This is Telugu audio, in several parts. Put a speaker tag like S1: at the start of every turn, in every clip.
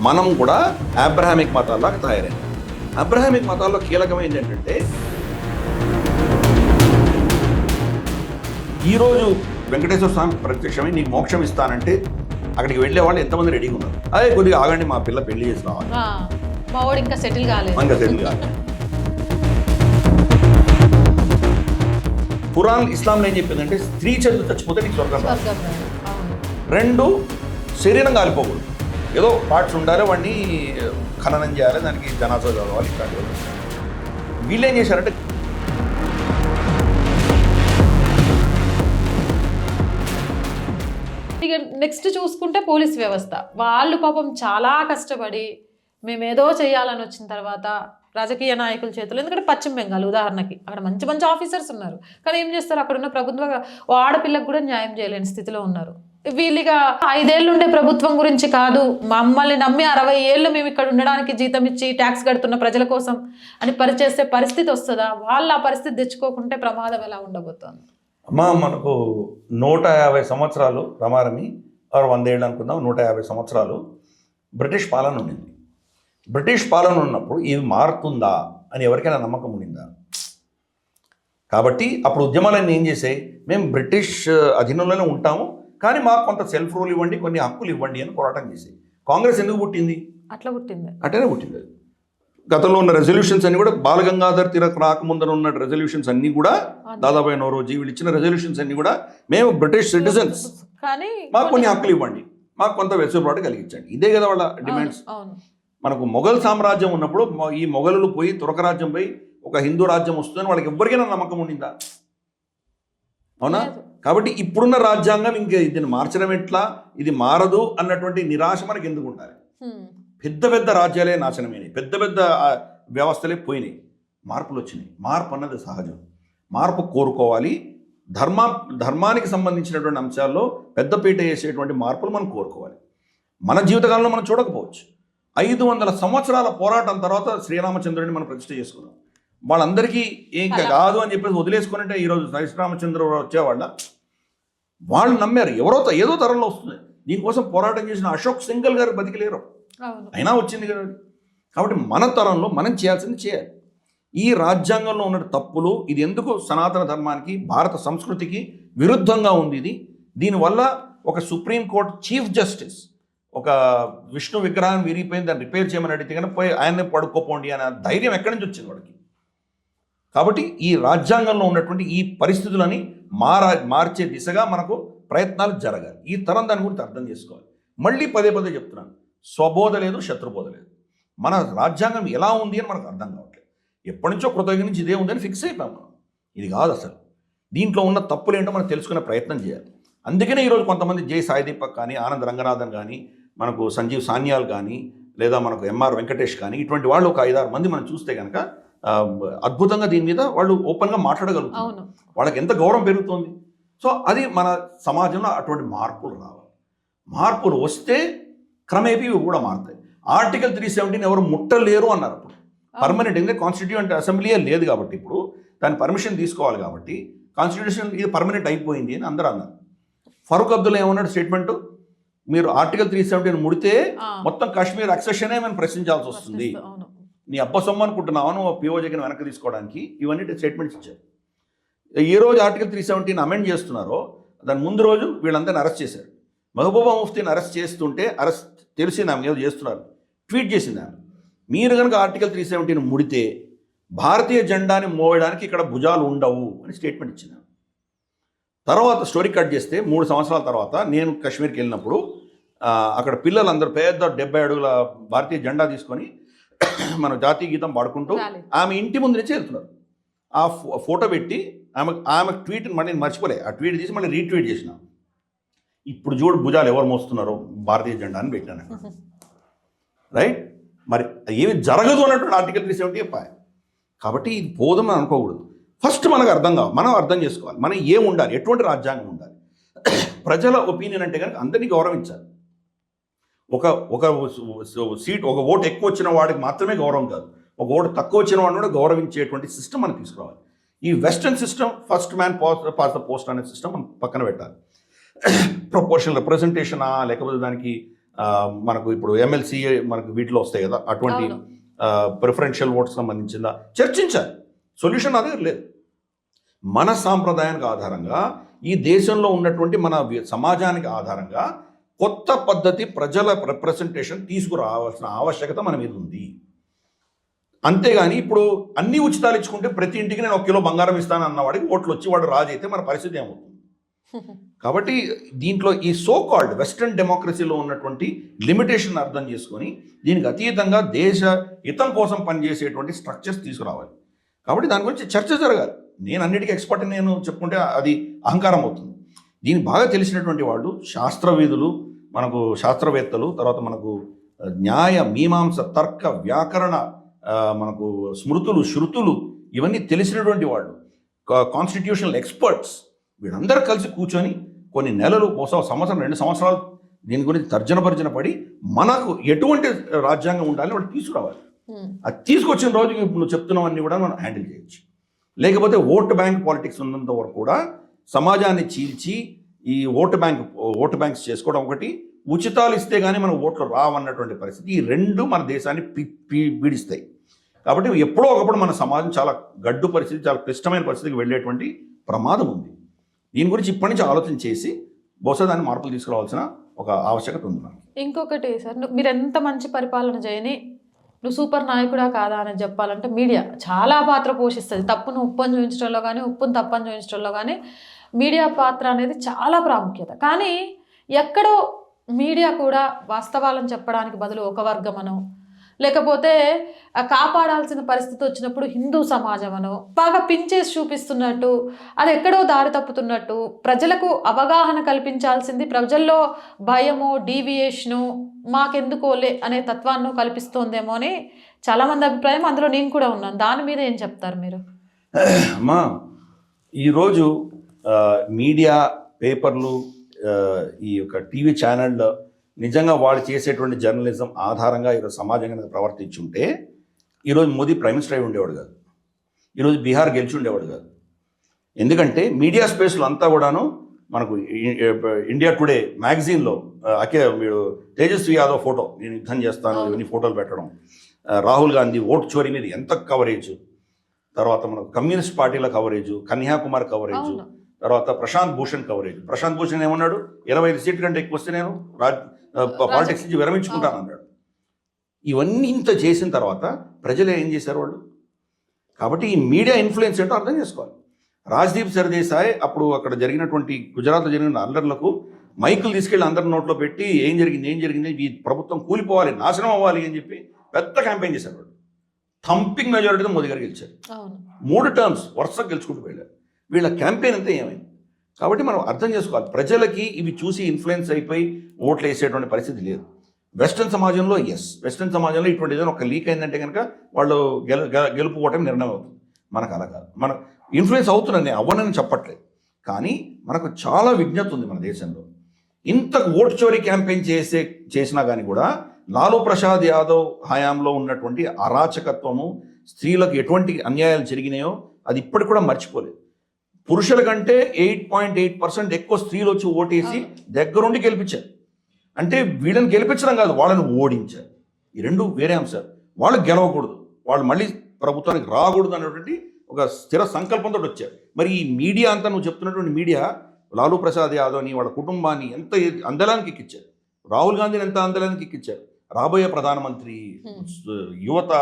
S1: మనం కూడా అబ్రహామిక్ మతాల్లాగా తయారైంది అబ్రహామిక్ మతాల్లో కీలకమైనది ఏంటంటే ఈరోజు వెంకటేశ్వర స్వామి ప్రత్యక్షమై నీకు మోక్షం ఇస్తానంటే అక్కడికి వెళ్ళే వాళ్ళు ఎంతమంది రెడీగా ఉన్నారు? అదే కొద్దిగా ఆగండి మా పిల్ల పెళ్ళి చేసి రావాలి
S2: మా వాడు ఇంకా సెటిల్ కాలేదు.
S1: ఇస్లాంలో ఏం చెప్పిందంటే స్త్రీ చదువు చచ్చిపోతే నీకు స్వర్గం రెండు శరీరం కాలిపోకూడదు. ఏదో పార్ట్స్ ఉండాలి వాడిని ఖననం చేయాలి దానికి జనాభా చదవాలి ఇట్లాంటివి వీళ్ళేం ఏం చేశారంటే
S2: ఇక నెక్స్ట్ చూసుకుంటే పోలీస్ వ్యవస్థ. వాళ్ళు పాపం చాలా కష్టపడి మేమేదో చేయాలని వచ్చిన తర్వాత రాజకీయ నాయకుల చేతులు ఎందుకంటే పశ్చిమ బెంగాల్ ఉదాహరణకి అక్కడ మంచి మంచి ఆఫీసర్స్ ఉన్నారు. కానీ ఏం చేస్తారు? అక్కడ ఉన్న ప్రభుత్వ ఆడపిల్లకు కూడా న్యాయం చేయలేని స్థితిలో ఉన్నారు. వీళ్ళిగా ఐదేళ్ళు ఉండే ప్రభుత్వం గురించి కాదు మమ్మల్ని నమ్మి అరవై ఏళ్ళు మేము ఇక్కడ ఉండడానికి జీతం ఇచ్చి ట్యాక్స్ కడుతున్న ప్రజల కోసం అని పరిచేసే పరిస్థితి వస్తుందా? వాళ్ళు ఆ పరిస్థితి తెచ్చుకోకుంటే ప్రమాదం ఎలా ఉండబోతోంది?
S1: అమ్మా మనకు నూట యాభై సంవత్సరాలు రమారమి ఆరు వందేళ్ళు అనుకుందాం నూట యాభై సంవత్సరాలు బ్రిటిష్ పాలన ఉండింది. బ్రిటిష్ పాలన ఉన్నప్పుడు ఇది మారుతుందా అని ఎవరికైనా నమ్మకం ఉండిందా? కాబట్టి అప్పుడు ఉద్యమాలన్నీ ఏం చేసాయి? మేము బ్రిటిష్ అధీనంలోనే ఉంటాము కానీ మాకు కొంత సెల్ఫ్ రూల్ ఇవ్వండి కొన్ని హక్కులు ఇవ్వండి అని పోరాటం చేసాయి కాంగ్రెస్ ఎందుకు పుట్టింది?
S2: అట్లా పుట్టింది.
S1: అటనే పుట్టింది. గతంలో ఉన్న రెజల్యూషన్స్ అన్ని కూడా బాలగంగాధర్ తిరక్ రాకముందర ఉన్న రెజల్యూషన్స్ అన్ని కూడా దాదాపు నోరోజీ వీళ్ళు ఇచ్చిన రెజల్యూషన్స్ అన్ని కూడా మేము బ్రిటిష్ సిటిజన్స్
S2: కానీ
S1: మాకు కొన్ని హక్కులు ఇవ్వండి. మాకు కొంత వెసులుబాటు కలిగించండి. ఇదే కదా వాళ్ళ డిమాండ్స్ మనకు మొఘల్ సామ్రాజ్యం ఉన్నప్పుడు ఈ మొఘలులు పోయి తురక రాజ్యం పోయి ఒక హిందూ రాజ్యం వస్తుందని వాళ్ళకి ఎవ్వరికైనా నమ్మకం ఉండిందా? అవునా. కాబట్టి ఇప్పుడున్న రాజ్యాంగం ఇంకా దీన్ని మార్చడం ఎట్లా? ఇది మారదు అన్నటువంటి నిరాశ మనకి ఎందుకు ఉండాలి. పెద్ద పెద్ద రాజ్యాలే నాశనమైనాయి. పెద్ద పెద్ద వ్యవస్థలే పోయినాయి. మార్పులు వచ్చినాయి. మార్పు అన్నది సహజం. మార్పు కోరుకోవాలి. ధర్మ ధర్మానికి సంబంధించినటువంటి అంశాల్లో పెద్దపీట వేసేటువంటి మార్పులు మనం కోరుకోవాలి. మన జీవితకాలంలో మనం చూడకపోవచ్చు. ఐదు వందల సంవత్సరాల పోరాటం తర్వాత శ్రీరామచంద్రుడిని మనం ప్రతిష్ఠ చేసుకున్నాం. వాళ్ళందరికీ ఇంకా కాదు అని చెప్పేసి వదిలేసుకునంటే ఈరోజు శ్రీరామచంద్ర వచ్చేవాళ్ళ. వాళ్ళు నమ్మారు ఎవరో ఏదో తరంలో వస్తుంది. దీనికోసం పోరాటం చేసిన అశోక్ సింగల్ గారు బతికిలేరు. అయినా వచ్చింది కదా. కాబట్టి మన తరంలో మనం చేయాల్సింది చేయాలి. ఈ రాజ్యాంగంలో ఉన్న తప్పులు ఇది ఎందుకు సనాతన ధర్మానికి భారత సంస్కృతికి విరుద్ధంగా ఉంది ఇది? దీనివల్ల ఒక సుప్రీంకోర్టు చీఫ్ జస్టిస్ ఒక విష్ణు విగ్రహం విరిగిపోయింది దాన్ని రిపేర్ చేయమని అడిగితే కనుక పోయి ఆయన్నే పడుకోపోండి అనే ధైర్యం ఎక్కడి నుంచి వచ్చింది వాడికి? కాబట్టి ఈ రాజ్యాంగంలో ఉన్నటువంటి ఈ పరిస్థితులని మారా మార్చే దిశగా మనకు ప్రయత్నాలు జరగాలి. ఈ తరం దాని గురించి అర్థం చేసుకోవాలి. మళ్ళీ పదే పదే చెప్తున్నాను. స్వబోధ లేదు శత్రుబోధ లేదు. మన రాజ్యాంగం ఎలా ఉంది అని మనకు అర్థం కావట్లేదు. ఎప్పటి నుంచో కృతజ్ఞ నుంచి ఇదే ఉందని ఫిక్స్ అయిపోయాం మనం. ఇది కాదు అసలు. దీంట్లో ఉన్న తప్పులు ఏంటో మనం తెలుసుకునే ప్రయత్నం చేయాలి. అందుకనే ఈరోజు కొంతమంది జై సాయిదీపక్ కానీ ఆనంద్ రంగనాథన్ కానీ మనకు సంజీవ్ సాన్యాల్ కానీ లేదా మనకు ఎంఆర్ వెంకటేష్ కానీ ఇటువంటి వాళ్ళు ఒక ఐదారు మంది మనం చూస్తే కనుక అద్భుతంగా దీని మీద వాళ్ళు ఓపెన్గా మాట్లాడగలుగుతారు. వాళ్ళకి ఎంత గౌరవం పెరుగుతుంది. సో అది మన సమాజంలో అటువంటి మార్పులు రావాలి. మార్పులు వస్తే క్రమేపీ ఇవి కూడా మారుతాయి. ఆర్టికల్ త్రీ సెవెంటీన్ ఎవరు ముట్టలేరు అన్నారు అప్పుడు. పర్మనెంట్ ఎందుకంటే కాన్స్టిట్యూంట్ అసెంబ్లీయే లేదు కాబట్టి ఇప్పుడు. దాని పర్మిషన్ తీసుకోవాలి కాబట్టి కాన్స్టిట్యూషన్ ఇది పర్మనెంట్ అయిపోయింది అని అందరూ అన్నారు. ఫరూక్ అబ్దుల్లా ఏమన్నాడు స్టేట్మెంట్? మీరు ఆర్టికల్ త్రీ సెవెంటీన్ ముడితే మొత్తం కాశ్మీర్ అక్సెషనే మేము ప్రశ్నించాల్సి వస్తుంది. నీ అబ్బ సొమ్ము అనుకుంటున్నావా? నువ్వు పిఓ జగన్ వెనక్కి తీసుకోవడానికి ఇవన్నీ స్టేట్మెంట్స్ ఇచ్చారు. ఏ రోజు ఆర్టికల్ త్రీ సెవెంటీన్ అమెండ్ చేస్తున్నారో దాని ముందు రోజు వీళ్ళందరిని అరెస్ట్ చేశారు. మహబూబా ముఫ్తీని అరెస్ట్ చేస్తుంటే అరెస్ట్ తెలిసింది ఆమె ఏదో చేస్తున్నారు. ట్వీట్ చేసింది ఆమె. మీరు కనుక ఆర్టికల్ త్రీ సెవెంటీన్ ముడితే భారతీయ జెండాని మోయడానికి ఇక్కడ భుజాలు ఉండవు అని స్టేట్మెంట్ ఇచ్చింది తర్వాత స్టోరీ కట్ చేస్తే మూడు సంవత్సరాల తర్వాత నేను కాశ్మీర్కి వెళ్ళినప్పుడు అక్కడ పిల్లలందరూ పెద్ద డెబ్బై అడుగుల భారతీయ జెండా తీసుకొని మన జాతీయ గీతం పాడుకుంటూ. ఆమె ఇంటి ముందు నుంచి వెళ్తున్నారు ఆ ఫో- ఫోటో పెట్టి ఆమె ఆమె ట్వీట్ మళ్ళీ నేను మర్చిపోలే. ఆ ట్వీట్ తీసి మళ్ళీ రీట్వీట్ చేసిన. ఇప్పుడు చూడు భుజాలు ఎవరు మోస్తున్నారో భారతీయ జెండా అని పెట్టాను. రైట్ మరి ఏమి జరగదు అన్నటువంటి ఆర్టికల్ త్రీ సెవెంటీ చెప్పాయి కాబట్టి ఇది పోదని అనుకోకూడదు. ఫస్ట్ మనకు అర్థం కావాలి. మనం అర్థం చేసుకోవాలి. మనం ఏం ఉండాలి ఎటువంటి రాజ్యాంగం ఉండాలి? ప్రజల ఒపీనియన్ అంటే కనుక అందరినీ గౌరవించాలి. ఒక ఒక సీట్ ఒక ఓటు ఎక్కువ వచ్చిన వాడికి మాత్రమే గౌరవం కాదు. ఒక ఓటు తక్కువ వచ్చిన వాడిని కూడా గౌరవించేటువంటి సిస్టమ్ మనం తీసుకురావాలి. ఈ western system first man pass the post అనే సిస్టమ్ మనం పక్కన పెట్టాలి. ప్రపోర్షనల్ రిప్రజెంటేషనా లేకపోతే దానికి మనకు ఇప్పుడు ఎమ్మెల్సీ మనకు వీటిలో వస్తాయి కదా అటువంటి. ప్రిఫరెన్షియల్ ఓట్స్ సంబంధించిందా? చర్చించాలి. సొల్యూషన్ అదే లేదు. మన సాంప్రదాయానికి ఆధారంగా ఈ దేశంలో ఉన్నటువంటి మన సమాజానికి ఆధారంగా కొత్త పద్ధతి ప్రజల రిప్రజెంటేషన్ తీసుకురావాల్సిన ఆవశ్యకత మన మీద ఉంది. అంతేగాని ఇప్పుడు అన్ని ఉచితాలు ఇచ్చుకుంటే ప్రతి ఇంటికి నేను ఒక కిలో బంగారం ఇస్తాను అన్నవాడికి ఓట్లు వచ్చి వాడు రాజు అయితే మన పరిస్థితి ఏమవుతుంది? కాబట్టి దీంట్లో ఈ సో కాల్డ్ వెస్ట్రన్ డెమోక్రసీలో ఉన్నటువంటి లిమిటేషన్ అర్థం చేసుకొని దీనికి అతీతంగా దేశ హితం కోసం పనిచేసేటువంటి స్ట్రక్చర్స్ తీసుకురావాలి. కాబట్టి దాని గురించి చర్చ జరగాలి. నేను అన్నిటికీ ఎక్స్పర్ట్ నేను చెప్పుకుంటే అది అహంకారం అవుతుంది. దీన్ని బాగా తెలిసినటువంటి వాళ్ళు శాస్త్రవేదులు మనకు శాస్త్రవేత్తలు తర్వాత మనకు న్యాయ మీమాంస తర్క వ్యాకరణ మనకు స్మృతులు శృతులు ఇవన్నీ తెలిసినటువంటి వాళ్ళు కాన్స్టిట్యూషనల్ ఎక్స్పర్ట్స్ వీళ్ళందరూ కలిసి కూర్చొని కొన్ని నెలలు బహుశా సంవత్సరం రెండు సంవత్సరాలు దీని గురించి తర్జన భర్జన పడి మనకు ఎటువంటి రాజ్యాంగం ఉండాలి వాళ్ళు తీసుకురావాలి. అది తీసుకొచ్చిన రోజు నువ్వు చెప్తున్నవన్నీ కూడా మనం హ్యాండిల్ చేయొచ్చు. లేకపోతే ఓటు బ్యాంక్ పాలిటిక్స్ ఉన్నంత వరకు కూడా సమాజాన్ని చీల్చి ఈ ఓటు బ్యాంక్ ఓటు బ్యాంక్స్ చేసుకోవడం ఒకటి ఉచితాలు ఇస్తే కానీ మన ఓట్లు రావన్నటువంటి పరిస్థితి. ఈ రెండు మన దేశాన్ని పి పీడిస్తాయి. కాబట్టి ఎప్పుడో ఒకప్పుడు మన సమాజం చాలా గడ్డు పరిస్థితి చాలా క్లిష్టమైన పరిస్థితికి వెళ్ళేటువంటి ప్రమాదం ఉంది. దీని గురించి ఇప్పటి నుంచి ఆలోచన చేసి బహుశా దాన్ని మార్పులు తీసుకురావాల్సిన ఒక ఆవశ్యకత ఉంది మనకి.
S2: ఇంకొకటి సార్ నువ్వు- మీరు ఎంత మంచి పరిపాలన చేయని నువ్వు సూపర్ నాయకుడా కాదా అని చెప్పాలంటే మీడియా చాలా పాత్ర పోషిస్తుంది. తప్పును ఉప్పును చూపించడంలో కానీ ఉప్పును తప్పని చూపించడంలో కానీ మీడియా పాత్ర అనేది చాలా ప్రాముఖ్యత. కానీ ఎక్కడో మీడియా కూడా వాస్తవాలను చెప్పడానికి బదులు ఒక వర్గమనో లేకపోతే కాపాడాల్సిన పరిస్థితి వచ్చినప్పుడు హిందూ సమాజం బాగా పించేసి చూపిస్తున్నట్టు అది ఎక్కడో దారి తప్పుతున్నట్టు ప్రజలకు అవగాహన కల్పించాల్సింది ప్రజల్లో భయము డీవియేషను మాకెందుకోలే అనే తత్వాన్ని కల్పిస్తోందేమో అని చాలామంది అభిప్రాయం. అందులో నేను కూడా ఉన్నాను. దాని మీద ఏం చెప్తారు మీరు?
S1: మా ఈరోజు మీడియా పేపర్లు ఈ యొక్క టీవీ ఛానళ్ళు నిజంగా వాళ్ళు చేసేటువంటి జర్నలిజం ఆధారంగా ఈరోజు సమాజం కనుక ప్రవర్తించుంటే ఈరోజు మోదీ ప్రైమ్ మినిస్టర్ అయి ఉండేవాడు కాదు. ఈరోజు బీహార్ గెలిచి ఉండేవాడు కాదు. ఎందుకంటే మీడియా స్పేస్లో అంతా కూడాను మనకు ఇండియా టుడే మ్యాగజైన్లో అకే మీరు తేజస్వి యాదవ్ ఫోటో నేను యుద్ధం చేస్తాను ఇవన్నీ ఫోటోలు పెట్టడం రాహుల్ గాంధీ ఓటు చోరీ మీద ఎంత కవరేజ్ తర్వాత మనకు కమ్యూనిస్ట్ పార్టీల కవరేజ్ కన్యాకుమారి కవరేజ్ తర్వాత ప్రశాంత్ భూషణ్ కవరేజ్ ప్రశాంత్ భూషణ్ ఏమన్నాడు? ఇరవై ఐదు సీట్ల కంటే ఎక్కువ వస్తే నేను రాజ్ పాలిటిక్స్ నుంచి విరమించుకుంటాను అన్నాడు. ఇవన్నీ ఇంత చేసిన తర్వాత ప్రజలు ఏం చేశారు వాళ్ళు? కాబట్టి ఈ మీడియా ఇన్ఫ్లుయెన్స్ ఏంటో అర్థం చేసుకోవాలి. రాజ్దీప్ సర్దేశాయ్ అప్పుడు అక్కడ జరిగినటువంటి గుజరాత్లో జరిగిన అల్లర్లకు మైకులు తీసుకెళ్ళి అందరి నోట్లో పెట్టి ఏం జరిగింది ఏం జరిగింది ఈ ప్రభుత్వం కూలిపోవాలి నాశనం అవ్వాలి అని చెప్పి పెద్ద క్యాంపెయిన్ చేశారు వాళ్ళు. థంపింగ్ మెజారిటీతో మోదీ గారు గెలిచారు. మూడు టర్మ్స్ వరుసగా గెలుచుకుంటూ వెళ్ళారు వీళ్ళ క్యాంపెయిన్ అంతా ఏమైంది? కాబట్టి మనం అర్థం చేసుకోవాలి. ప్రజలకి ఇవి చూసి ఇన్ఫ్లుయెన్స్ అయిపోయి ఓట్లు వేసేటువంటి పరిస్థితి లేదు. వెస్ట్రన్ సమాజంలో ఎస్ వెస్ట్రన్ సమాజంలో ఇటువంటి ఏదైనా ఒక లీక్ అయిందంటే కనుక వాళ్ళు గెలు గెలుపుకోవటం గెలుపు ఓటమి నిర్ణయం అవుతుంది. మనకు అలా కాదు. మన ఇన్ఫ్లుయెన్స్ అవుతున్నాను నేను అవ్వనని చెప్పట్లేదు. కానీ మనకు చాలా విజ్ఞత ఉంది మన దేశంలో. ఇంత ఓటు చోరీ క్యాంపెయిన్ చేసే చేసినా కానీ కూడా లాలూ ప్రసాద్ యాదవ్ హయాంలో ఉన్నటువంటి అరాచకత్వము స్త్రీలకు ఎటువంటి అన్యాయాలు జరిగినాయో అది ఇప్పటికి కూడా మర్చిపోలేదు. పురుషుల కంటే ఎయిట్ పాయింట్ ఎయిట్ పర్సెంట్ ఎక్కువ స్త్రీలు వచ్చి ఓటేసి దగ్గరుండి గెలిపించారు. అంటే వీళ్ళని గెలిపించడం కాదు వాళ్ళని ఓడించారు. ఈ రెండు వేరే అంశాలు. వాళ్ళు గెలవకూడదు. వాళ్ళు మళ్ళీ ప్రభుత్వానికి రాకూడదు అనేటువంటి ఒక స్థిర సంకల్పంతో వచ్చారు. మరి ఈ మీడియా అంతా నువ్వు చెప్తున్నటువంటి మీడియా లాలూ ప్రసాద్ యాదవ్ని వాళ్ళ కుటుంబాన్ని ఎంత అందలానికి ఎక్కించారు రాహుల్ గాంధీని ఎంత అందలానికి ఎక్కించారు రాబోయే ప్రధానమంత్రి. యువత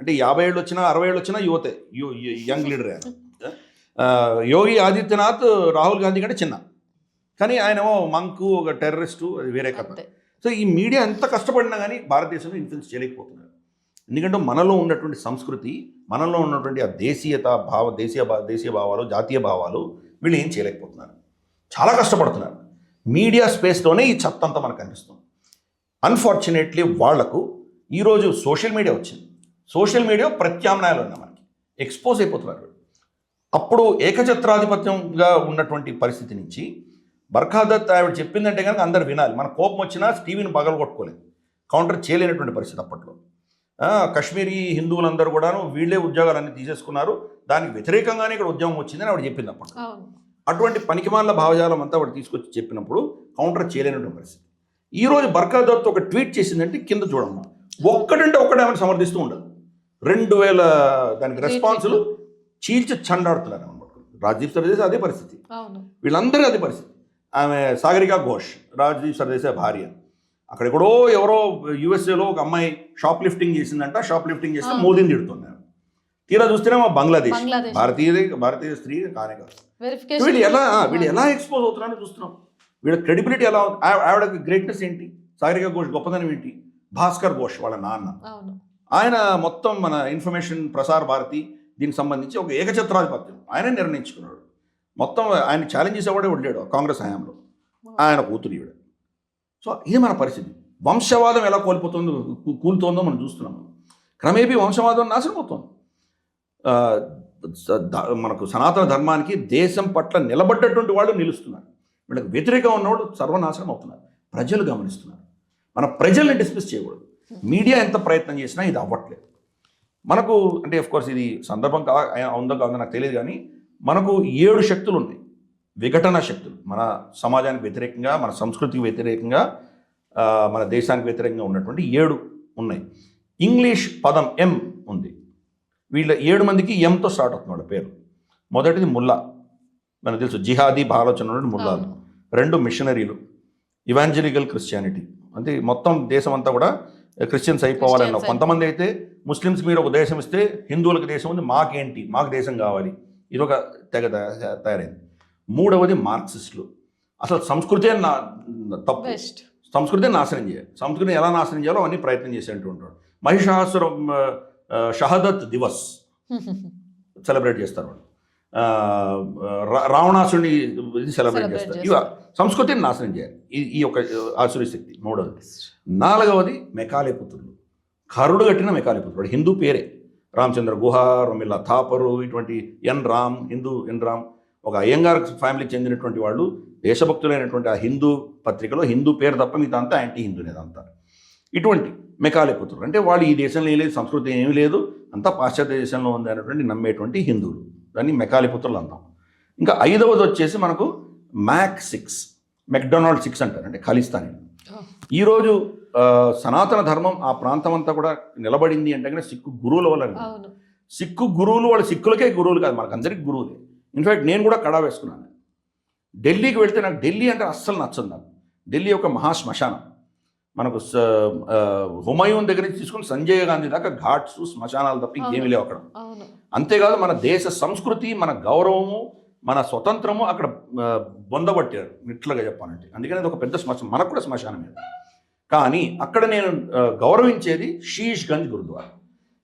S1: అంటే యాభై ఏళ్ళు వచ్చినా అరవై ఏళ్ళు వచ్చినా యువతే యంగ్ లీడర్ ఆయన. ఆ, యోగి ఆదిత్యనాథ్ రాహుల్ గాంధీ కంటే చిన్న. కానీ ఆయనేమో మంకు ఒక టెర్రరిస్టు అది వేరే కథ. సో ఈ మీడియా ఎంత కష్టపడినా కానీ భారతదేశంలో ఇన్ఫ్లుయెన్స్ చేయలేకపోతున్నారు. ఎందుకంటే మనలో ఉన్నటువంటి సంస్కృతి మనలో ఉన్నటువంటి ఆ దేశీయత భావ దేశీయ భా దేశీయ భావాలు జాతీయ భావాలు వీళ్ళు ఏం చేయలేకపోతున్నారు. చాలా కష్టపడుతున్నారు. మీడియా స్పేస్లోనే ఈ చెత్త అంతా మనకు కనిపిస్తుంది అన్ఫార్చునేట్లీ వాళ్ళకు ఈరోజు సోషల్ మీడియా వచ్చింది. సోషల్ మీడియా ప్రత్యామ్నాయాలు ఉన్నాయి మనకి. ఎక్స్పోజ్ అయిపోతున్నారు. అప్పుడు ఏకఛత్రాధిపత్యంగా ఉన్నటువంటి పరిస్థితి నుంచి బర్ఖాదత్ ఆవిడ చెప్పిందంటే కనుక అందరు వినాలి. మన కోపం వచ్చినా టీవీని పగలు కొట్టుకోలేదు కౌంటర్ చేయలేనటువంటి పరిస్థితి అప్పట్లో. కశ్మీరీ హిందువులందరూ కూడాను వీళ్ళే ఉద్యోగాలన్నీ తీసేసుకున్నారు. దానికి వ్యతిరేకంగానే ఇక్కడ ఉద్యమం వచ్చిందని ఆవిడ చెప్పింది అప్పట్లో. అటువంటి పనికిమాల భావజాలం అంతా వాడు తీసుకొచ్చి చెప్పినప్పుడు కౌంటర్ చేయలేనటువంటి పరిస్థితి. ఈ రోజు బర్కా దత్ ఒక ట్వీట్ చేసిందంటే కింద చూడమ్మా. ఒక్కడంటే ఒక్కడేమైనా సమర్థిస్తూ ఉండదు రెండు వేల దానికి రెస్పాన్సులు చీల్చి చండాడుతున్నారు అనమాట రాజీవ్ సర్దేశాయ్ అదే పరిస్థితి. వీళ్ళందరూ అదే పరిస్థితి. ఆమె సాగరికా ఘోష్ రాజీవ్ సర్దేశాయ్ భార్య. అక్కడ ఎక్కడో ఎవరో యుఎస్ఏలో ఒక అమ్మాయి షాప్ లిఫ్టింగ్ చేసిందంట. షాప్ లిఫ్టింగ్ చేస్తే. మోదీని తిడుతున్నారు తీరా చూస్తేనే మా బంగ్లాదేశ్. భారతీయ భారతీయ స్త్రీ కానే కాదు. వీళ్ళు ఎలా వీళ్ళు ఎలా ఎక్స్పోజ్ అవుతున్నారో చూస్తున్నాం. వీళ్ళ క్రెడిబిలిటీ ఎలా ఆవిడ గ్రేట్నెస్ ఏంటి? సాగరికా ఘోష్ గొప్పదనం ఏంటి? భాస్కర్ ఘోష్ వాళ్ళ నాన్న. ఆయన మొత్తం మన ఇన్ఫర్మేషన్ ప్రసార్ భారతి దీనికి సంబంధించి ఒక ఏకఛత్రాధిపత్యం ఆయనే నిర్ణయించుకున్నాడు. మొత్తం ఆయన ఛాలెంజ్ చేసేవాడే ఉండలేడు కాంగ్రెస్ హయాంలో. ఆయన కూతురు ఈవిడ. సో ఇది మన పరిస్థితి. వంశవాదం ఎలా కోల్పోతుందో కూలుతోందో మనం చూస్తున్నాము క్రమేపీ వంశవాదం నాశనం అవుతోంది. ఆ, స- ద- మనకు సనాతన ధర్మానికి దేశం పట్ల నిలబడ్డటువంటి వాళ్ళు నిలుస్తున్నారు. వీళ్ళకి వ్యతిరేకంగా ఉన్నవాళ్ళు సర్వనాశనం అవుతున్నారు. ప్రజలు గమనిస్తున్నారు. మన ప్రజల్ని డిస్మిస్ చేయకూడదు. మీడియా ఎంత ప్రయత్నం చేసినా ఇది అవ్వట్లేదు. మనకు అంటే కోర్స్ ఇది సందర్భం కా ఉందో కాదో నాకు తెలియదు కానీ మనకు ఏడు శక్తులు ఉన్నాయి విఘటన శక్తులు. మన సమాజానికి వ్యతిరేకంగా మన సంస్కృతికి వ్యతిరేకంగా మన దేశానికి వ్యతిరేకంగా ఉన్నటువంటి ఏడు ఉన్నాయి. ఇంగ్లీష్ పదం ఎం ఉంది. వీళ్ళ ఏడు మందికి ఎంతో స్టార్ట్ అవుతుంది వాళ్ళ పేరు. మొదటిది ముల్లా. మనకు తెలుసు జిహాదీ ఉన్నటువంటి ముల్లాలు. రెండు మిషనరీలు ఇవాంజలికల్ క్రిస్టియానిటీ అంటే మొత్తం దేశం అంతా కూడా క్రిస్టియన్స్ అయిపోవాలన్న కొంతమంది అయితే ముస్లిమ్స్ మీరు ఒక దేశం ఇస్తే హిందువులకు దేశం ఉంది మాకేంటి? మాకు దేశం కావాలి. ఇది ఒక తెగ తయా- తయారైంది. మూడవది మార్క్సిస్టులు. అసలు సంస్కృతే నా తప్పు. సంస్కృతిని నాశనం చేయాలి సంస్కృతిని ఎలా నాశనం చేయాలో అన్ని ప్రయత్నం చేసేట్టు ఉంటాడు. మహిషాసుర షహదత్ దివస్ సెలబ్రేట్ చేస్తారు వాళ్ళు. రావణాసుని ఇది సెలబ్రేట్ చేస్తారు. ఇవ
S2: చేస్తారు.
S1: సంస్కృతిని నాశనం చేయాలి. ఈ- ఈ యొక్క ఆసురి శక్తి మూడవది నాలుగవది మెకాలే పుత్రులు కరుడు కట్టిన మెకాలే పుత్రుడు హిందూ పేరే. రామచంద్ర గుహ రొమిల్లా థాపరు ఇటువంటి ఎన్ రామ్ హిందూ ఎన్ రామ్. ఒక అయ్యంగార్ ఫ్యామిలీకి చెందినటువంటి వాళ్ళు దేశభక్తులైనటువంటి ఆ హిందూ పత్రికలో హిందూ పేరు తప్ప మిగతా అంతా యాంటీ హిందూనే అదంతా ఇటువంటి మెకాలే పుత్రులు అంటే వాళ్ళు ఈ దేశంలో ఏం లేదు సంస్కృతి ఏమీ లేదు అంతా పాశ్చాత్య దేశంలో ఉంది అనేటువంటి నమ్మేటువంటి హిందువులు. దాన్ని మెకాలే పుత్రులు అంటాం. ఇంకా ఐదవది వచ్చేసి మనకు మ్యాక్ సిక్స్ మెక్డొనాల్డ్ సిక్స్ అంటారు అంటే ఖలిస్తానీ ఈరోజు సనాతన ధర్మం ఆ ప్రాంతం అంతా కూడా నిలబడింది అంటే కనుక సిక్కు గురువుల వల్ల సిక్కు గురువులు వాళ్ళ సిక్కులకే గురువులు కాదు మనకు అందరికి గురువులే ఇన్ఫ్యాక్ట్ నేను కూడా కడా వేసుకున్నాను. ఢిల్లీకి వెళ్తే నాకు ఢిల్లీ అంటే అస్సలు నచ్చదు నాకు. ఢిల్లీ ఒక మహా శ్మశానం. మనకు హుమాయూన్ దగ్గర నుంచి తీసుకుని సంజయ్ గాంధీ దాకా ఘాట్స్ శ్మశానాలు తప్ప ఇంకేమీ లేవు అక్కడ. అంతేకాదు మన దేశ సంస్కృతి మన గౌరవము మన స్వతంత్రము అక్కడ బొందబట్టారు నిట్లుగా చెప్పాలంటే. అందుకని అది ఒక పెద్ద శ్మశానం. మనకు కూడా శ్మశానం మీద కానీ అక్కడ నేను గౌరవించేది షీష్ గంజ్ గురుద్వారా.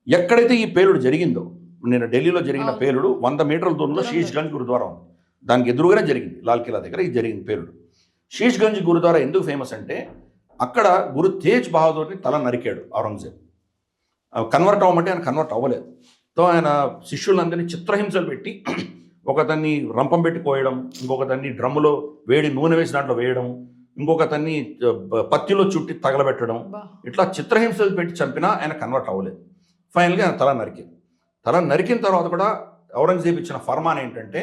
S1: ఎక్కడైతే ఈ పేలుడు జరిగిందో నేను ఢిల్లీలో జరిగిన. పేలుడు వంద మీటర్ల దూరంలో షీష్ గంజ్ గురుద్వారా ఉంది. దానికి ఎదురుగానే జరిగింది. లాల్ కిలా దగ్గర ఇది జరిగింది పేలుడు. షీష్ గంజ్ గురుద్వారా ఎందుకు ఫేమస్ అంటే అక్కడ గురు తేజ్ బహదూర్ని తల నరికాడు ఔరంగజేబ్. కన్వర్ట్ అవ్వమంటే ఆయన కన్వర్ట్ అవ్వలేదు. తో ఆయన శిష్యులందరినీ చిత్రహింసలు పెట్టి ఒకతన్ని రంపం పెట్టి కోయడం ఇంకొకతన్ని డ్రమ్ములో వేడి నూనె వేసి దాంట్లో వేయడం ఇంకొకతన్ని పత్తిలో చుట్టి తగలబెట్టడం. ఇట్లా చిత్రహింసలు పెట్టి చంపినా ఆయన కన్వర్ట్ అవ్వలేదు. ఫైనల్గా ఆయన తల నరికింది. తల నరికిన తర్వాత కూడా ఔరంగజేబ్ ఇచ్చిన ఫర్మాన్ ఏంటంటే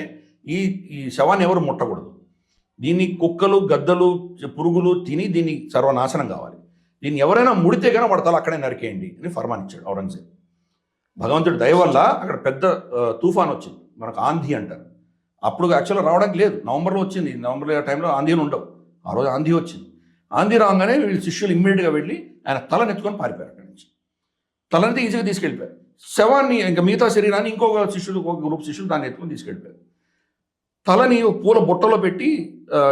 S1: ఈ ఈ శవాన్ని ఎవరు ముట్టకూడదు. దీన్ని కుక్కలు గద్దలు పురుగులు తిని దీన్ని సర్వనాశనం కావాలి. దీన్ని ఎవరైనా ముడితే కనుక వాడు తల అక్కడే నరికేయండి అని ఫర్మాన్ ఇచ్చాడు ఔరంగజేబ్. భగవంతుడి దయ వల్ల అక్కడ పెద్ద తుఫాన్ వచ్చింది. మనకు ఆంధీ అంటారు. అప్పుడు యాక్చువల్గా రావడానికి లేదు. నవంబర్లో వచ్చింది. నవంబర్ టైంలో ఆంధీలు ఉండవు. ఆ రోజు ఆంధీ వచ్చింది. ఆంధీ రాగానే వీళ్ళు శిష్యులు ఇమ్మీడియట్గా వెళ్ళి ఆయన తలని ఎత్తుకొని పారిపోయారు అక్కడి నుంచి. తలని ఈజీగా తీసుకెళ్ళిపోయారు. శవాన్ని ఇంకా మిగతా శరీరాన్ని ఇంకొక శిష్యులు ఒక గ్రూప్ శిష్యులు దాన్ని ఎత్తుకొని తీసుకెళ్ళిపోయారు. తలని పూల బుట్టలో పెట్టి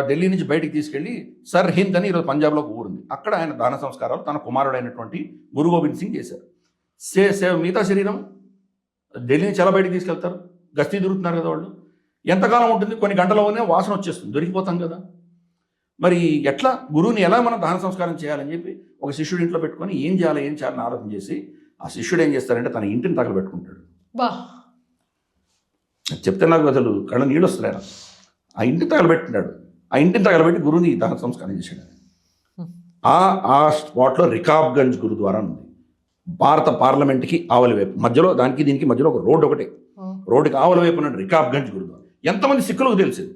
S1: ఢిల్లీ నుంచి బయటికి తీసుకెళ్ళి సర్ హింద్ అని ఈరోజు పంజాబ్లో ఒక ఊరుంది. అక్కడ ఆయన దాన సంస్కారాలు తన కుమారుడైనటువంటి గురు గోవింద్ సింగ్ చేశారు. సే సే మిగతా శరీరం ఢిల్లీ నుంచి ఎలా బయటికి తీసుకెళ్తారు? గస్తీ తిరుగుతున్నారు కదా వాళ్ళు? ఎంతకాలం ఉంటుంది? కొన్ని గంటలలోనే వాసన వచ్చేస్తుంది. దొరికిపోతాం కదా. మరి ఎట్లా? గురువుని ఎలా మనం దాన సంస్కారం చేయాలని చెప్పి ఒక శిష్యుడి ఇంట్లో పెట్టుకొని ఏం చేయాలి ఏం చేయాలని ఆలోచన చేసి ఆ శిష్యుడు ఏం చేస్తారంటే తన ఇంటిని తగలబెట్టుకుంటాడు. చెప్తే నాకు అసలు కళ్ళ నీళ్ళు వస్తున్నాయి. ఆ ఇంటిని తగలబెట్టినాడు ఆ ఇంటిని తగలబెట్టి గురువుని దహన సంస్కారం చేశాడు. ఆ ఆ స్పాట్లో రికాబ్గంజ్ గురుద్వారా ఉంది. భారత పార్లమెంట్కి ఆవలి వైపు మధ్యలో దానికి దీనికి మధ్యలో ఒక రోడ్డు ఒకటే. రోడ్డుకి ఆవలి వైపు ఉన్న రికాబ్గంజ్ గురుద్వారా. ఎంతమంది సిక్కులకు తెలిసింది?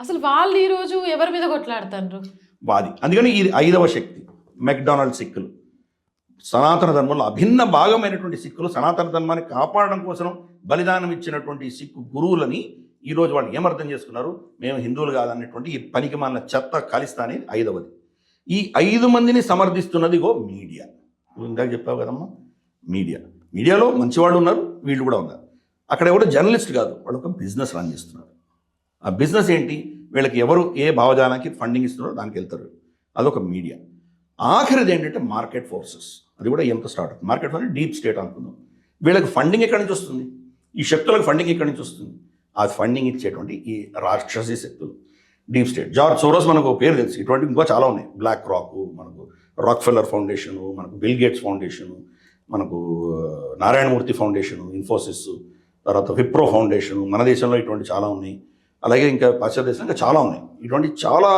S2: అసలు వాళ్ళు ఈ రోజు ఎవరి మీద కొట్లాడుతారు
S1: వాది. అందుకని ఇది ఐదవ శక్తి మెక్డానల్డ్ సిక్కులు. సనాతన ధర్మంలో అభిన్న భాగమైనటువంటి సిక్కులు సనాతన ధర్మాన్ని కాపాడడం కోసం బలిదానం ఇచ్చినటువంటి సిక్కు గురువులని ఈరోజు వాళ్ళు ఏమర్థం చేసుకున్నారు? మేము హిందువులు కాదన్నటువంటి ఈ పనికి మన చెత్త కలిస్తానే ఐదవది. ఈ ఐదు మందిని సమర్థిస్తున్నది గో మీడియా. ఇందాక చెప్పావు కదమ్మా మీడియా. మీడియాలో మంచి వాళ్ళు ఉన్నారు వీళ్ళు కూడా ఉన్నారు. అక్కడ ఎవరు జర్నలిస్ట్ కాదు వాళ్ళు ఒక బిజినెస్ రన్ చేస్తున్నారు. ఆ బిజినెస్ ఏంటి? వీళ్ళకి ఎవరు ఏ భావజాలానికి ఫండింగ్ ఇస్తున్నారో దానికి వెళ్తారు. అదొక మీడియా ఆఖరిది ఏంటంటే మార్కెట్ ఫోర్సెస్ అది కూడా ఎంత స్టార్ట్ అవుతుంది. మార్కెట్ ఫోర్స్ డీప్ స్టేట్ అనుకుందాం. వీళ్ళకి ఫండింగ్ ఎక్కడి నుంచి వస్తుంది? ఈ శక్తులకు ఫండింగ్ ఎక్కడి నుంచి వస్తుంది? ఆ ఫండింగ్ ఇచ్చేటువంటి ఈ రాక్షసీ శక్తులు. డీప్ స్టేట్ జార్జ్ సోరోస్ మనకు పేరు తెలుసు. ఇటువంటి ఇంకా చాలా ఉన్నాయి. బ్లాక్ రాక్ మనకు రాక్ ఫెల్లర్ ఫౌండేషను మనకు బిల్ గేట్స్ ఫౌండేషను మనకు నారాయణమూర్తి ఫౌండేషను ఇన్ఫోసిస్ తర్వాత విప్రో ఫౌండేషన్ మన దేశంలో ఇటువంటి చాలా ఉన్నాయి. అలాగే ఇంకా పాశ్చాత్య దేశంలో ఇంకా చాలా ఉన్నాయి. ఇటువంటి చాలా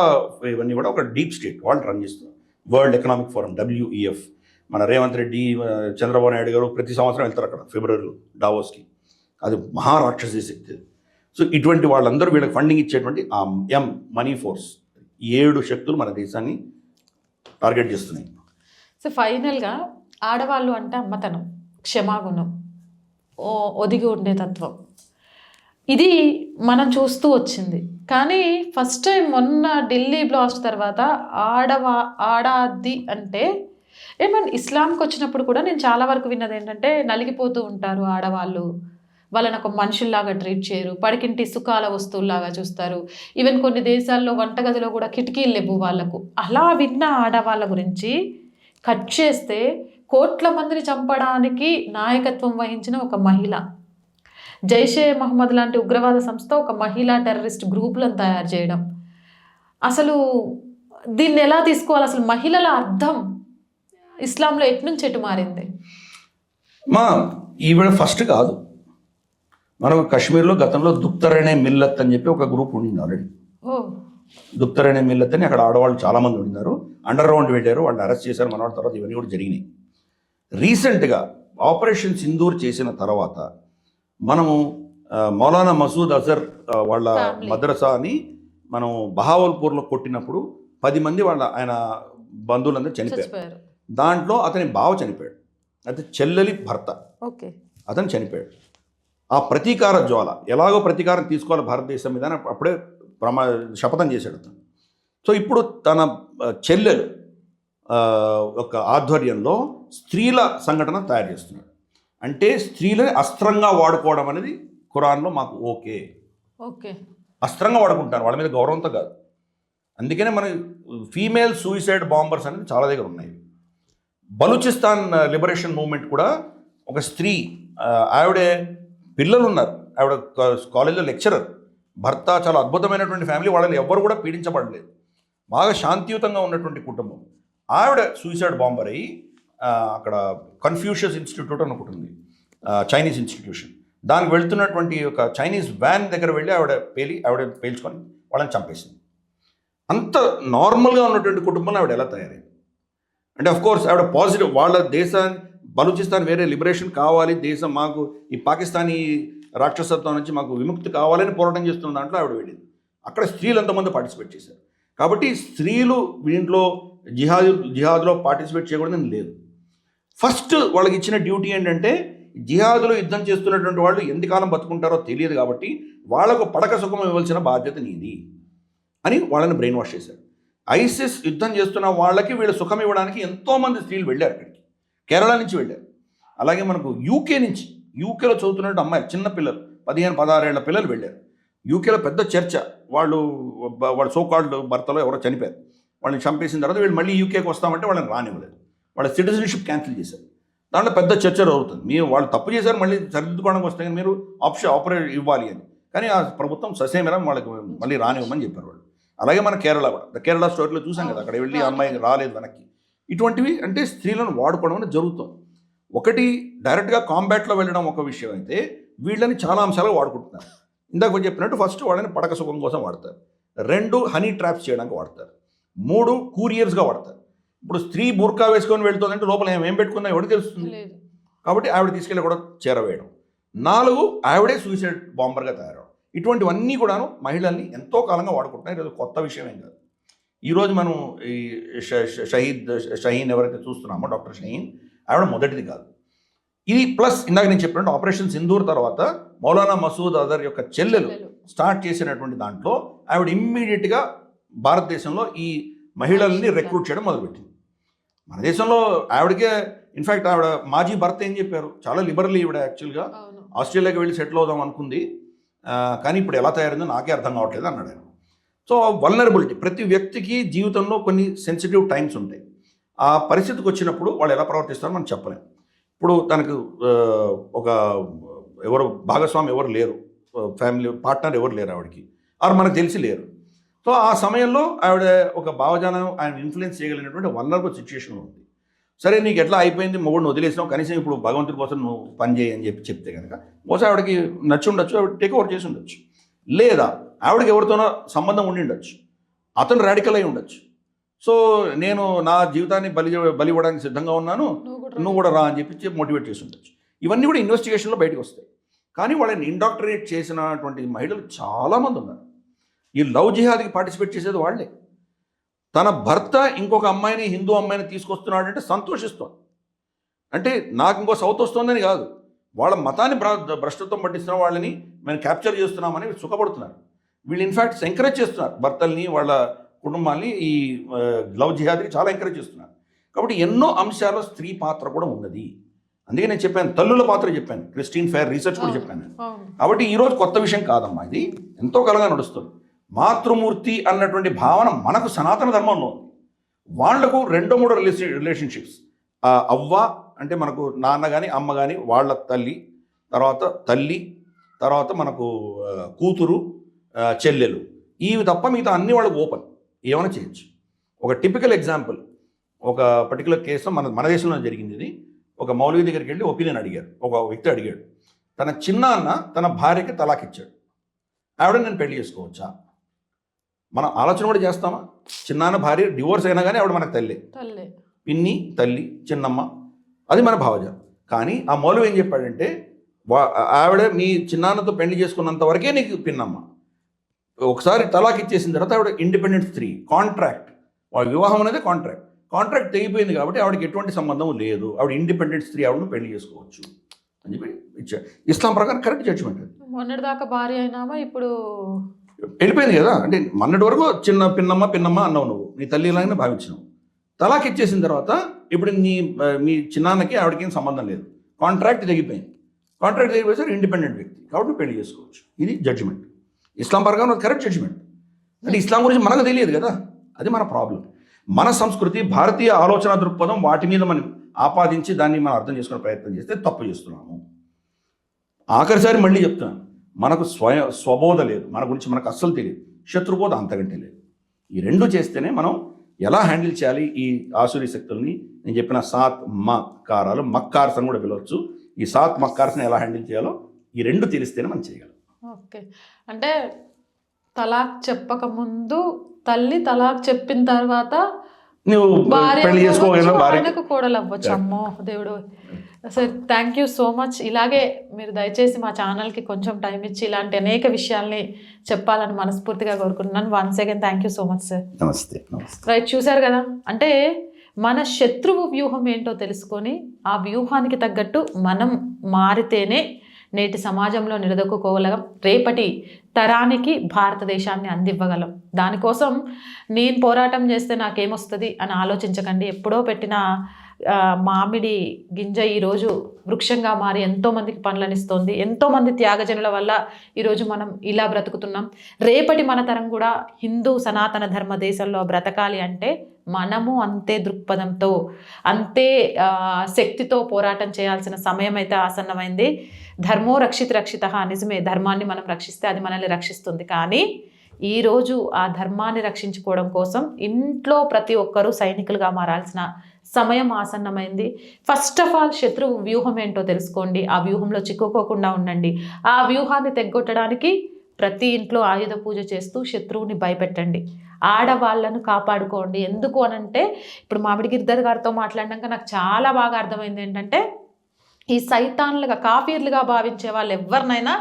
S1: ఇవన్నీ కూడా ఒక డీప్ స్టేట్ వాళ్ళు రన్ చేస్తున్నారు. వరల్డ్ ఎకనామిక్ ఫోరం డబ్ల్యూఈఎఫ్ మన రేవంత్ రెడ్డి చంద్రబాబు నాయుడు గారు ప్రతి సంవత్సరం వెళ్తారు అక్కడ ఫిబ్రవరిలో డావోస్కి. అది మహారాక్షసీ శక్తి సో ఇటువంటి వాళ్ళందరూ వీళ్ళకి ఫండింగ్ ఇచ్చేటువంటి ఆ ఎం మనీ ఫోర్స్ ఏడు శక్తులు మన దేశాన్ని టార్గెట్ చేస్తున్నాయి.
S2: సో ఫైనల్గా ఆడవాళ్ళు అంటే అమ్మతనం క్షమాగుణం. ఒదిగి ఉండే తత్వం. ఇది మనం చూస్తూ వచ్చింది. కానీ ఫస్ట్ టైం మొన్న ఢిల్లీ బ్లాస్ట్ తర్వాత ఆడవా ఆడాది అంటే ఏమన్నా ఇస్లాంకి వచ్చినప్పుడు కూడా నేను చాలా వరకు విన్నది ఏంటంటే నలిగిపోతూ ఉంటారు ఆడవాళ్ళు. వాళ్ళని ఒక మనుషుల్లాగా ట్రీట్ చేయరు. పడికింటి సుఖాల వస్తువుల్లాగా చూస్తారు. ఈవెన్ కొన్ని దేశాల్లో వంటగదిలో కూడా కిటికీలు లేవు వాళ్ళకు. అలా విన్న ఆడవాళ్ళ గురించి కట్ చేస్తే కోట్ల మందిని చంపడానికి నాయకత్వం వహించిన ఒక మహిళ. జైషే మహమ్మద్ లాంటి ఉగ్రవాద సంస్థ ఒక మహిళా టెర్రరిస్ట్ గ్రూపులను తయారు చేయడం. అసలు దీన్ని ఎలా తీసుకోవాలి? అసలు మహిళల అర్థం ఇస్లాంలో ఎట్నుంచి ఎటు మారింది?
S1: మా ఈవిడ ఫస్ట్ కాదు. మనకు కాశ్మీర్లో గతంలో దుక్తర్ అనే మిల్లత్ అని చెప్పి ఒక గ్రూప్ ఉండింది ఆల్రెడీ అనే మిల్లత్ అని అక్కడ ఆడవాళ్ళు చాలామంది ఉన్నారు అండర్ గ్రౌండ్ పెట్టారు వాళ్ళని అరెస్ట్ చేశారు మన వాళ్ళ తర్వాత ఇవన్నీ కూడా జరిగినాయి. రీసెంట్గా ఆపరేషన్ సింధూర్ చేసిన తర్వాత మనము మౌలానా మసూద్ అజర్ వాళ్ళ. మద్రసాని మనం బహావల్పూర్లో కొట్టినప్పుడు పది మంది వాళ్ళ ఆయన బంధువులందరూ చనిపోయారు. దాంట్లో అతని బావ చనిపోయాడు. అయితే చెల్లెలి భర్త.
S2: ఓకే.
S1: అతను చనిపోయాడు. ఆ ప్రతీకార జ్వాల ఎలాగో ప్రతీకారం తీసుకోవాలి భారతదేశం మీద అప్పుడే ప్రమా శపథం చేశాడు అతను. సో ఇప్పుడు తన చెల్లెలు ఒక ఆధ్వర్యంలో స్త్రీల సంఘటన తయారు చేస్తున్నాడు. అంటే స్త్రీలని అస్త్రంగా వాడుకోవడం అనేది ఖురాన్లో మాకు ఓకే.
S2: ఓకే.
S1: అస్త్రంగా వాడుకుంటారు వాళ్ళ మీద గౌరవంతో కాదు. అందుకనే మన ఫీమేల్ సూయిసైడ్ బాంబర్స్ అనేది చాలా దగ్గర ఉన్నాయి. బలూచిస్తాన్ లిబరేషన్ మూవ్మెంట్ కూడా ఒక స్త్రీ ఆవిడే పిల్లలు ఉన్నారు ఆవిడ కాలేజీలో లెక్చరర్. భర్త చాలా అద్భుతమైనటువంటి ఫ్యామిలీ వాళ్ళని ఎవ్వరు కూడా పీడించబడలేదు. బాగా శాంతియుతంగా ఉన్నటువంటి కుటుంబం. ఆవిడ సూయిసైడ్ బాంబర్ అయ్యి అక్కడ కన్ఫ్యూషియస్ ఇన్స్టిట్యూట్ అని ఒకటి ఉంది. చైనీస్ ఇన్స్టిట్యూషన్ దానికి వెళ్తున్నటువంటి ఒక చైనీస్ వ్యాన్ దగ్గర వెళ్ళి ఆవిడ పేలి ఆవిడ పేల్చుకొని వాళ్ళని చంపేసింది. అంత నార్మల్గా ఉన్నటువంటి కుటుంబంలో ఆవిడ ఎలా తయారైంది? అంటే అఫ్ కోర్స్ ఆవిడ పాజిటివ్ వాళ్ళ దేశాన్ని బలూచిస్తాన్ వేరే లిబరేషన్ కావాలి దేశం మాకు ఈ పాకిస్తానీ రాక్షసత్వం నుంచి మాకు విముక్తి కావాలని పోరాటం చేస్తున్న దాంట్లో ఆవిడ వెళ్ళింది. అక్కడ స్త్రీలు ఎంతమంది పార్టిసిపేట్ చేశారు. కాబట్టి స్త్రీలు దీంట్లో జిహాద్ జిహాద్లో పార్టిసిపేట్ చేయకూడదని లేదు. ఫస్ట్ వాళ్ళకి ఇచ్చిన డ్యూటీ ఏంటంటే జిహాదులో యుద్ధం చేస్తున్నటువంటి వాళ్ళు ఎంతకాలం బతుకుంటారో తెలియదు కాబట్టి వాళ్ళకు పడక సుఖం ఇవ్వాల్సిన బాధ్యత నీది అని వాళ్ళని బ్రెయిన్ వాష్ చేశారు. ఐసిస్ యుద్ధం చేస్తున్న వాళ్ళకి వీళ్ళు సుఖం ఇవ్వడానికి ఎంతోమంది స్త్రీలు వెళ్ళారు అక్కడికి. కేరళ నుంచి వెళ్ళారు. అలాగే మనకు యూకే నుంచి యూకేలో చదువుతున్నట్టు అమ్మాయిలు చిన్న పిల్లలు పదిహేను పదహారేళ్ళ పిల్లలు వెళ్ళారు. యూకేలో పెద్ద చర్చ. వాళ్ళు వాళ్ళ సోకాళ్ళు భర్తలో ఎవరో చనిపోయారు. వాళ్ళని చంపేసిన తర్వాత వీళ్ళు మళ్ళీ యూకేకి వస్తామంటే వాళ్ళని రానివ్వలేదు. వాళ్ళ సిటిజన్షిప్ క్యాన్సిల్ చేశారు. దాంట్లో పెద్ద చర్చ అవుతుంది మీరు వాళ్ళు తప్పు చేశారు మళ్ళీ సరిదిద్దుకోవడానికి వస్తే కానీ మీరు ఆప్షన్ ఆపరేట్ ఇవ్వాలి అని. కానీ ఆ ప్రభుత్వం ససేమిరం వాళ్ళకి మళ్ళీ రానివ్వమని చెప్పారు వాళ్ళు. అలాగే మన కేరళ కూడా. కేరళ స్టోరీలో చూసాం కదా అక్కడ వెళ్ళి అమ్మాయి రాలేదు వెనక్కి. ఇటువంటివి అంటే స్త్రీలను వాడుకోవడం అనేది జరుగుతుంది. ఒకటి డైరెక్ట్గా కాంబాట్లో వెళ్ళడం ఒక విషయం అయితే వీళ్ళని చాలా అంశాలు వాడుకుంటున్నారు. ఇందాక చెప్పినట్టు ఫస్ట్ వాళ్ళని పడక సుఖం కోసం వాడతారు. రెండు హనీ ట్రాప్స్ చేయడానికి వాడతారు. మూడు కూరియర్స్గా వాడతారు. ఇప్పుడు స్త్రీ బుర్కా వేసుకొని వెళ్తుందంటే లోపల ఏం ఏం పెట్టుకుందా ఎవరికి తెలుస్తుంది? కాబట్టి ఆవిడ తీసుకెళ్ళి కూడా చేరవేయడం. నాలుగు ఆవిడే సూసైడ్ బాంబర్గా తయారవడం. ఇటువంటివన్నీ కూడాను మహిళల్ని ఎంతో కాలంగా వాడుకుంటున్నాయి. ఇది కొత్త విషయం ఏం కాదు. ఈరోజు మనం ఈ షహీద్ షహీన్ ఎవరైతే చూస్తున్నామో డాక్టర్ షహీన్ ఆవిడ మొదటిది కాదు. ఇది ప్లస్ ఇందాక నేను చెప్పినట్టు ఆపరేషన్ సింధూర్ తర్వాత మౌలానా మసూద్ అజర్ యొక్క చెల్లెలు. స్టార్ట్ చేసినటువంటి దాంట్లో ఆవిడ ఇమ్మీడియట్గా భారతదేశంలో ఈ మహిళల్ని రిక్రూట్ చేయడం మొదలుపెట్టింది. మన దేశంలో ఆవిడకే ఇన్ఫ్యాక్ట్ ఆవిడ మాజీ భర్త ఏం చెప్పారు? చాలా లిబరల్ ఈవిడ యాక్చువల్గా ఆస్ట్రేలియాకి వెళ్ళి సెటిల్ అవుదాం అనుకుంది. కానీ ఇప్పుడు ఎలా తయారైందో నాకే అర్థం కావట్లేదు అన్నాడు ఆయన. సో వల్నరబిలిటీ ప్రతి వ్యక్తికి జీవితంలో కొన్ని సెన్సిటివ్ టైమ్స్ ఉంటాయి. ఆ పరిస్థితికి వచ్చినప్పుడు వాళ్ళు ఎలా ప్రవర్తిస్తారో మనం చెప్పలేం. ఇప్పుడు తనకు ఒక ఎవరు భాగస్వామి ఎవరు లేరు. ఫ్యామిలీ పార్ట్నర్ ఎవరు లేరు ఆవిడకి. ఆరు మనకు తెలిసి లేరు. సో ఆ సమయంలో ఆవిడ ఒక భావజాలం ఆయన ఇన్ఫ్లుయెన్స్ చేయగలిగినటువంటి వల్నరబుల్ సిచ్యుయేషన్ ఉంది. సరే నీకు ఎట్లా అయిపోయింది? మొగుడిని వదిలేసినావు. కనీసం ఇప్పుడు భగవంతుడి కోసం నువ్వు పని చేయి అని చెప్పి చెప్తే కనుక బహుశా ఆవిడకి నచ్చి ఉండొచ్చు ఆవిడ టేక్ ఓవర్ చేసి ఉండొచ్చు. లేదా ఆవిడకి ఎవరితోనో సంబంధం ఉండి ఉండొచ్చు. అతను రాడికల్ అయి ఉండొచ్చు. సో నేను నా జీవితాన్ని బలి బలి ఇవ్వడానికి సిద్ధంగా ఉన్నాను.
S2: నువ్వు కూడా
S1: నువ్వు కూడా రా అని చెప్పి మోటివేట్ చేసి ఉండొచ్చు. ఇవన్నీ కూడా ఇన్వెస్టిగేషన్లో బయటకు వస్తాయి. కానీ వాళ్ళని ఇండాక్టరేట్ చేసినటువంటి మహిళలు చాలామంది ఉన్నారు. ఈ లవ్ జిహాద్కి పార్టిసిపేట్ చేసేది వాళ్ళే. తన భర్త ఇంకొక అమ్మాయిని హిందూ అమ్మాయిని తీసుకొస్తున్నాడు అంటే సంతోషిస్తోంది. అంటే నాకు ఇంకో సౌత్ వస్తుందని కాదు. వాళ్ళ మతాన్ని భ్ర- భ్రష్టత్వం పట్టిస్తున్న వాళ్ళని మేము క్యాప్చర్ చేస్తున్నామని సుఖపడుతున్నారు. వీళ్ళు ఇన్ఫ్యాక్ట్ ఎంకరేజ్ చేస్తున్నారు. భర్తల్ని వాళ్ళ కుటుంబాన్ని ఈ లవ్ జిహాద్కి చాలా ఎంకరేజ్ చేస్తున్నారు. కాబట్టి ఎన్నో అంశాల్లో స్త్రీ పాత్ర కూడా ఉన్నది. అందుకే నేను చెప్పాను తల్లుల పాత్ర చెప్పాను. క్రిస్టిన్ ఫేర్ రీసెర్చ్ కూడా చెప్పాను కాబట్టి ఈరోజు కొత్త విషయం కాదమ్మా ఇది. ఎంతో కాలంగా నడుస్తుంది. మాతృమూర్తి అన్నటువంటి భావన మనకు సనాతన ధర్మంలో ఉంది. వాళ్ళకు రెండో మూడో రిలేషన్ రిలేషన్షిప్స్. అవ్వ అంటే మనకు నాన్న కానీ అమ్మ కానీ వాళ్ళ తల్లి తర్వాత తల్లి తర్వాత మనకు కూతురు చెల్లెలు. ఇవి తప్ప మిగతా అన్ని వాళ్ళకు ఓపెన్. ఏమైనా చేయొచ్చు. ఒక టిపికల్ ఎగ్జాంపుల్. ఒక పర్టికులర్ కేసు మన మన దేశంలో జరిగింది ఇది. ఒక మౌలిక దగ్గరికి వెళ్ళి ఒపీనియన్ అడిగారు ఒక వ్యక్తి అడిగాడు. తన చిన్నాన్న తన భార్యకి తలాక్ ఇచ్చాడు. ఆవిడ నేను పెళ్ళి చేసుకోవచ్చా? మనం ఆలోచన కూడా చేస్తామా? చిన్నాన్న భార్య డివోర్స్ అయినా కానీ ఆవిడ మనకు తల్లి.
S2: తల్లి.
S1: పిన్ని తల్లి చిన్నమ్మ అది మన భావజాలం కానీ ఆ మౌలవి ఏం చెప్పాడంటే వా- ఆవిడ మీ చిన్నాన్నతో పెళ్ళి చేసుకున్నంత వరకే నీకు పిన్నమ్మ. ఒకసారి తలాక్ ఇచ్చేసిన తర్వాత ఆవిడ ఇండిపెండెంట్ స్త్రీ. కాంట్రాక్ట్. వాళ్ళ వివాహం అనేది కాంట్రాక్ట్. కాంట్రాక్ట్ తెగిపోయింది కాబట్టి ఆవిడకి ఎటువంటి సంబంధం లేదు. ఆవిడ ఇండిపెండెంట్ స్త్రీ ఆవిడను పెళ్ళి చేసుకోవచ్చు. అని చెప్పి ఇచ్చాడు. ఇస్లాం ప్రకారం కరెక్ట్ జడ్జిమెంట్
S2: మొన్నటిదాకా భార్య అయినామా? ఇప్పుడు
S1: వెళ్ళిపోయింది కదా. అంటే మొన్నటి వరకు చిన్న పిన్నమ్మ పిన్నమ్మ అన్నావు నువ్వు. నీ తల్లి ఇలాగనే భావించినావు. తలాక్ ఇచ్చేసిన తర్వాత ఇప్పుడు నీ మీ చిన్నాన్నకి ఆవిడకి ఏం సంబంధం లేదు. కాంట్రాక్ట్ తెగిపోయింది. కాంట్రాక్ట్ తెగిపోతే ఇండిపెండెంట్ వ్యక్తి. కాబట్టి పెళ్ళి చేసుకోవచ్చు. ఇది జడ్జిమెంట్ ఇస్లాం పరంగా కరెక్ట్ జడ్జిమెంట్ అంటే ఇస్లాం గురించి మనకు తెలియదు కదా. అది మన ప్రాబ్లం మన సంస్కృతి భారతీయ ఆలోచన దృక్పథం వాటి మీద మనం ఆపాదించి దాన్ని మనం అర్థం చేసుకునే ప్రయత్నం చేస్తే తప్పు చేస్తున్నాము. ఆఖరిసారి మళ్ళీ చెప్తున్నాను. మనకు స్వయ స్వబోధ లేదు. మన గురించి మనకు అస్సలు తెలియదు. శత్రుబోధ అంతకంటే లేదు. ఈ రెండు చేస్తేనే మనం ఎలా హ్యాండిల్ చేయాలి? ఈ ఆసురీ శక్తుల్ని నేను చెప్పిన సాత్ మక్కారాలు మక్కార్స్ అని కూడా పిలవచ్చు. ఈ సాత్ మక్కార్స్ని ఎలా హ్యాండిల్ చేయాలో ఈ రెండు తెలిస్తేనే మనం చేయగలం.
S2: ఓకే. అంటే తలాక్ చెప్పక ముందు తల్లి తలాక్ చెప్పిన తర్వాత
S1: నువ్వు పెళ్ళి చేసుకోగలను
S2: కోడలు అవ్వచ్చు అమ్మో దేవుడు. Sir thank you so much ఇలాగే మీరు దయచేసి మా ఛానల్కి కొంచెం టైం ఇచ్చి ఇలాంటి అనేక విషయాల్ని చెప్పాలని మనస్ఫూర్తిగా కోరుకుంటున్నాను. Once again thank you so much sir
S1: నమస్తే నమస్తే.
S2: రైట్ చూశారు కదా? అంటే మన శత్రువు వ్యూహం ఏంటో తెలుసుకొని ఆ వ్యూహానికి తగ్గట్టు మనం మారితేనే నేటి సమాజంలో నిలదొక్కుకోగలం. రేపటి తరానికి భారతదేశాన్ని అందివ్వగలం. దానికోసం నేను పోరాటం చేస్తే నాకేమొస్తుంది అని ఆలోచించకండి. ఎప్పుడో పెట్టిన మామిడి గింజ ఈరోజు వృక్షంగా మారి ఎంతోమందికి పనులనిస్తోంది ఎంతోమంది త్యాగజనుల వల్ల ఈరోజు మనం ఇలా బ్రతుకుతున్నాం. రేపటి మన తరం కూడా హిందూ సనాతన ధర్మ దేశంలో బ్రతకాలి అంటే మనము అంతే దృక్పథంతో అంతే శక్తితో పోరాటం చేయాల్సిన సమయం అయితే ఆసన్నమైంది. ధర్మో రక్షిత రక్షిత నిజమే ధర్మాన్ని మనం రక్షిస్తే అది మనల్ని రక్షిస్తుంది. కానీ ఈరోజు ఆ ధర్మాన్ని రక్షించుకోవడం కోసం ఇంట్లో ప్రతి ఒక్కరూ సైనికులుగా మారాల్సిన సమయం ఆసన్నమైంది. ఫస్ట్ ఆఫ్ ఆల్ శత్రువు వ్యూహం ఏంటో తెలుసుకోండి. ఆ వ్యూహంలో చిక్కుకోకుండా ఉండండి. ఆ వ్యూహాన్ని తెగ్గొట్టడానికి ప్రతి ఇంట్లో ఆయుధ పూజ చేస్తూ శత్రువుని భయపెట్టండి. ఆడవాళ్ళను కాపాడుకోండి. ఎందుకు అనంటే ఇప్పుడు మామిడి గిరిధర్ గారితో మాట్లాడినాక నాకు చాలా బాగా అర్థమైంది ఏంటంటే ఈ సైతాన్లుగా కాఫీర్లుగా భావించే వాళ్ళు ఎవరినైనా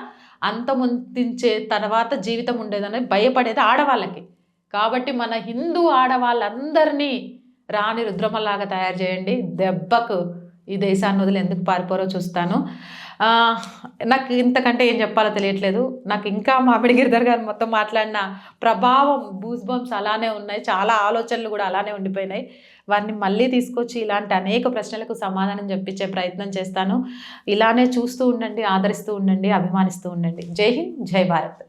S2: అంతమొందించే తర్వాత జీవితం ఉండేదని భయపడేది ఆడవాళ్ళకి. కాబట్టి మన హిందూ ఆడవాళ్ళందరినీ రాణి రుద్రమలాగా తయారు చేయండి. దెబ్బకు ఈ దేశాన్ని వదిలి ఎందుకు పారిపోరో చూస్తాను. నాకు ఇంతకంటే ఏం చెప్పాలో తెలియట్లేదు. నాకు ఇంకా మామిడి గిరిధర్ గారు మొత్తం మాట్లాడిన ప్రభావం బూస్ బంప్స్ అలానే ఉన్నాయి. చాలా ఆలోచనలు కూడా అలానే ఉండిపోయినాయి. వారిని మళ్ళీ తీసుకొచ్చి ఇలాంటి అనేక ప్రశ్నలకు సమాధానం చెప్పించే ప్రయత్నం చేస్తాను. ఇలానే చూస్తూ ఉండండి ఆదరిస్తూ ఉండండి అభిమానిస్తూ ఉండండి. జై హింద్ జై భారత్.